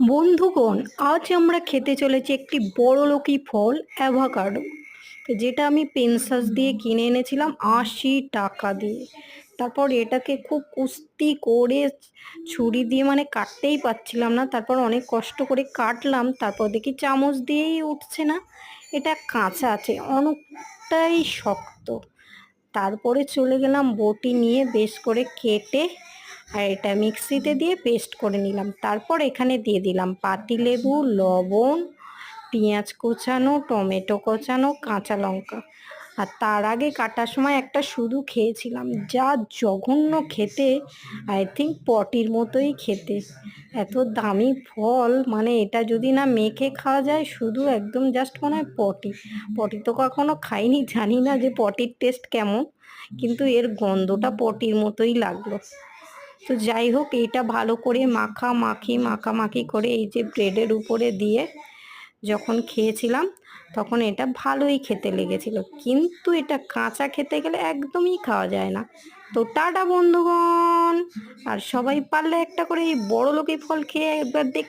বন্ধুগণ, আজ আমরা খেতে চলেছি একটি বড় লোকি ফল, অ্যাভোকাডো। যেটা আমি পেনসাস দিয়ে কিনে এনেছিলাম আশি টাকা দিয়ে। তারপর এটাকে খুব কুস্তি করে ছুরি দিয়ে মানে কাটতেই পারছিলাম না। তারপর অনেক কষ্ট করে কাটলাম, তারপর দেখি চামচ দিয়েই উঠছে না। এটা কাঁচা আছে, অনেকটাই শক্ত। তারপরে চলে গেলাম বটি নিয়ে বেশ করে কেটে আর এটা মিক্সিতে দিয়ে পেস্ট করে নিলাম। তারপর এখানে দিয়ে দিলাম পাতিলেবু লবণ, পেঁয়াজ কোচানো, টমেটো কোচানো, কাঁচা লঙ্কা। আর তার আগে কাটার সময় একটা শুধু খেয়েছিলাম, যা জঘন্য খেতে আই থিঙ্ক পটির মতোই খেতে। এত দামি ফল মানে এটা যদি না মেখে খাওয়া যায়, শুধু একদম জাস্ট মনে হয় পটি। পটি তো কখনো খাইনি, জানি না যে পটির টেস্ট কেমন, কিন্তু এর গন্ধটা পটির মতোই লাগল। তো যাই হোক, এইটা ভালো করে মাখা, মাখি, মাখামাখি করে এই যে ব্রেডের উপরে দিয়ে যখন খেয়েছিলাম, তখন এটা ভালোই খেতে লেগেছিল। কিন্তু এটা কাঁচা খেতে গেলে একদমই খাওয়া যায় না। তো টাটা বন্ধুগণ! আর সবাই পারলে একটা করে এই বড় লোকের ফল খেয়ে একবার দেখ